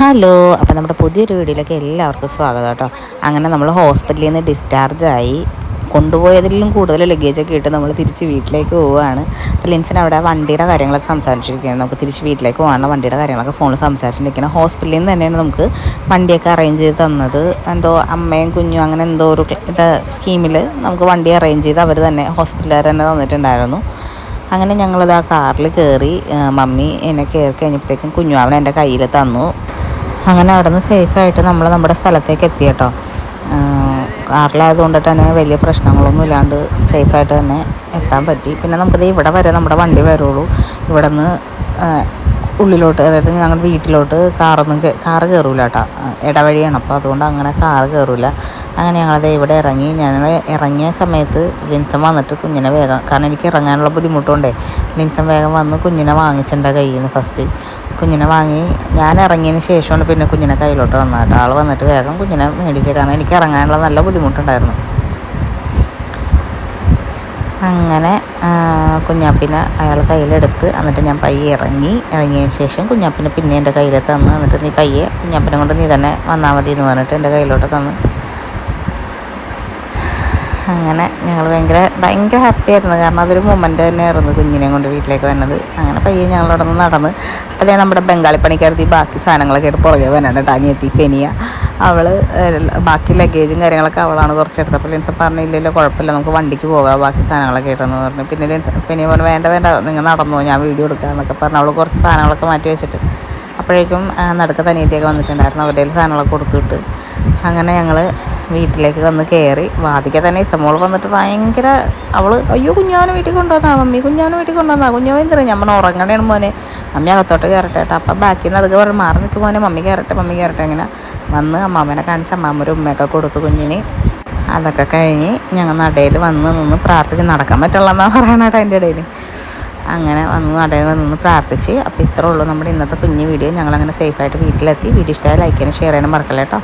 Hello അപ്പോൾ നമ്മുടെ പുതിയൊരു വീഡിയോയിലേക്ക് എല്ലാവർക്കും സ്വാഗതം കേട്ടോ. അങ്ങനെ നമ്മൾ ഹോസ്പിറ്റലിൽ നിന്ന് ഡിസ്ചാർജായി കൊണ്ടുപോയതിലും കൂടുതൽ ലഗേജൊക്കെ ഇട്ട് നമ്മൾ തിരിച്ച് വീട്ടിലേക്ക് പോവുകയാണ്. അപ്പോൾ ലിൻസിന് അവിടെ വണ്ടിയുടെ കാര്യങ്ങളൊക്കെ സംസാരിച്ചിരിക്കുകയാണ്. നമുക്ക് തിരിച്ച് വീട്ടിലേക്ക് പോകാനുള്ള വണ്ടിയുടെ കാര്യങ്ങളൊക്കെ ഫോണിൽ സംസാരിച്ചിരിക്കുകയാണ്. ഹോസ്പിറ്റലിൽ നിന്ന് തന്നെയാണ് നമുക്ക് വണ്ടിയൊക്കെ അറേഞ്ച് ചെയ്ത് തന്നത്. എന്തോ അമ്മയും കുഞ്ഞും അങ്ങനെ എന്തോ ഒരു ഇത് സ്കീമിൽ നമുക്ക് വണ്ടി അറേഞ്ച് ചെയ്ത് അവർ തന്നെ ഹോസ്പിറ്റലുകാർ തന്നെ തന്നിട്ടുണ്ടായിരുന്നു. അങ്ങനെ ഞങ്ങളിത് ആ കാറിൽ കയറി മമ്മി എന്നെ കയറി കഴിഞ്ഞപ്പോഴത്തേക്കും കുഞ്ഞു അവനെ എന്റെ കയ്യിൽ തന്നു. അങ്ങനെ അവിടെ നിന്ന് സേഫായിട്ട് നമ്മൾ നമ്മുടെ സ്ഥലത്തേക്ക് എത്തി കേട്ടോ. കാറിലായതുകൊണ്ട് തന്നെ വലിയ പ്രശ്നങ്ങളൊന്നും ഇല്ലാണ്ട് സേഫായിട്ട് തന്നെ എത്താൻ പറ്റി. പിന്നെ നമുക്കത് ഇവിടെ വരെ നമ്മുടെ വണ്ടി വരുള്ളൂ. ഇവിടെ നിന്ന് ഉള്ളിലോട്ട് അതായത് ഞങ്ങളുടെ വീട്ടിലോട്ട് കാറൊന്നും കാറ് കയറൂല കേട്ടോ. ഇടവഴിയാണ്. അപ്പോൾ അതുകൊണ്ട് അങ്ങനെ കാറ് കയറൂല അങ്ങനെ ഞങ്ങളത് ഇവിടെ ഇറങ്ങി. ഞാൻ ഇറങ്ങിയ സമയത്ത് ലിൻസൺ വന്നിട്ട് കുഞ്ഞിനെ വേഗം കാരണം എനിക്ക് ഇറങ്ങാനുള്ള ബുദ്ധിമുട്ടുണ്ടേ ലിൻസൺ വേഗം വന്ന് കുഞ്ഞിനെ വാങ്ങിച്ചിട്ടുണ്ട് കയ്യിൽ നിന്ന് ഫസ്റ്റ് കുഞ്ഞിനെ വാങ്ങി. ഞാൻ ഇറങ്ങിയതിന് ശേഷമാണ് പിന്നെ കുഞ്ഞിനെ കയ്യിലോട്ട് വന്നത് കേട്ടോ. ആൾ വന്നിട്ട് വേഗം കുഞ്ഞിനെ മേടിച്ചത് കാരണം എനിക്ക് ഇറങ്ങാനുള്ള നല്ല ബുദ്ധിമുട്ടുണ്ടായിരുന്നു. അങ്ങനെ കുഞ്ഞാപ്പിനെ അയാൾ കയ്യിലെടുത്ത് എന്നിട്ട് ഞാൻ പയ്യെ ഇറങ്ങി. ഇറങ്ങിയതിന് ശേഷം കുഞ്ഞാപ്പിനെ പിന്നെ എന്റെ കയ്യിൽ തന്ന് എന്നിട്ട് നീ പയ്യെ കുഞ്ഞാപ്പിനെ കൊണ്ട് നീ തന്നെ വന്നാൽ മതി എന്ന് പറഞ്ഞിട്ട് എന്റെ കയ്യിലോട്ട് തന്നു. അങ്ങനെ ഞങ്ങൾ ഭയങ്കര ഭയങ്കര ഹാപ്പി ആയിരുന്നു. കാരണം അതൊരു മൊമെന്റ് തന്നെയായിരുന്നു കുഞ്ഞിനെ കൊണ്ട് വീട്ടിലേക്ക് വന്നത്. അങ്ങനെ പയ്യെ ഞങ്ങളവിടെ നിന്ന് നടന്ന് അതേ നമ്മുടെ ബംഗാളി പണിക്കാരത്തി ബാക്കി സാധനങ്ങളൊക്കെ ആയിട്ട് പുറകെ വരാണ്ട് എത്തി ഫെനിയ. അവൾ ബാക്കി ലഗേജും കാര്യങ്ങളൊക്കെ അവളാണ് കുറച്ചെടുത്തപ്പോൾ ലിൻസ പറഞ്ഞില്ലല്ലോ കുഴപ്പമില്ല നമുക്ക് വണ്ടിക്ക് പോകാം ബാക്കി സാധനങ്ങളൊക്കെ ആയിട്ടെന്ന് പറഞ്ഞു. പിന്നെ ലിൻസ ഫെനിയ പറഞ്ഞു വേണ്ട വേണ്ട നിങ്ങൾ നടന്നു ഞാൻ വീഡിയോ എടുക്കാം എന്നൊക്കെ പറഞ്ഞു. അവൾ കുറച്ച് സാധനങ്ങളൊക്കെ മാറ്റി വെച്ചിട്ട്. അപ്പോഴേക്കും നടുക്ക് തനിയത്തിയൊക്കെ വന്നിട്ടുണ്ടായിരുന്നു. അവരുടെ സാധനങ്ങളൊക്കെ കൊടുത്തിട്ട് അങ്ങനെ ഞങ്ങൾ വീട്ടിലേക്ക് വന്ന് കയറി വാദിക്ക തന്നെ ഇസമോൾ വന്നിട്ട് ഭയങ്കര അവൾ അയ്യോ കുഞ്ഞാവനെ വീട്ടിൽ കൊണ്ടുവന്നാ? മമ്മി കുഞ്ഞാവനെ വീട്ടിൽ കൊണ്ടുവന്നാ? കുഞ്ഞാവ് എന്തിനാ? നമ്മൾ ഉറങ്ങണേണ് മോനെ. മമ്മി അകത്തോട്ട് കയറട്ടെ കേട്ടോ. അപ്പം ബാക്കിൽ നിന്ന് അതൊക്കെ പറഞ്ഞ് മാറി നിൽക്കും മോനെ. മമ്മി കയറട്ടെ മമ്മി കയറട്ടെ അങ്ങനെ വന്ന് അമ്മാമ്മനെ കാണിച്ച് അമ്മാമ്മ ഒരു ഉമ്മയൊക്കെ കൊടുത്തു കുഞ്ഞിന്. അതൊക്കെ കഴിഞ്ഞ് ഞങ്ങൾ നടയിൽ വന്ന് നിന്ന് പ്രാർത്ഥിച്ച് നടക്കാൻ പറ്റുള്ളതെന്നാണ് പറയണേട്ടോ അതിന്റെ ഇടയിൽ. അങ്ങനെ വന്ന് നടയിൽ നിന്ന് പ്രാർത്ഥിച്ച് അപ്പോൾ ഇത്രേ ഉള്ളൂ നമ്മുടെ ഇന്നത്തെ കുഞ്ഞ് വീഡിയോ. ഞങ്ങളങ്ങനെ സേഫായിട്ട് വീട്ടിലെത്തി. വീഡിയോ ഇഷ്ടമായി ലൈക്ക് ഷെയർ ചെയ്യാനും മറക്കല്ലേ കേട്ടോ.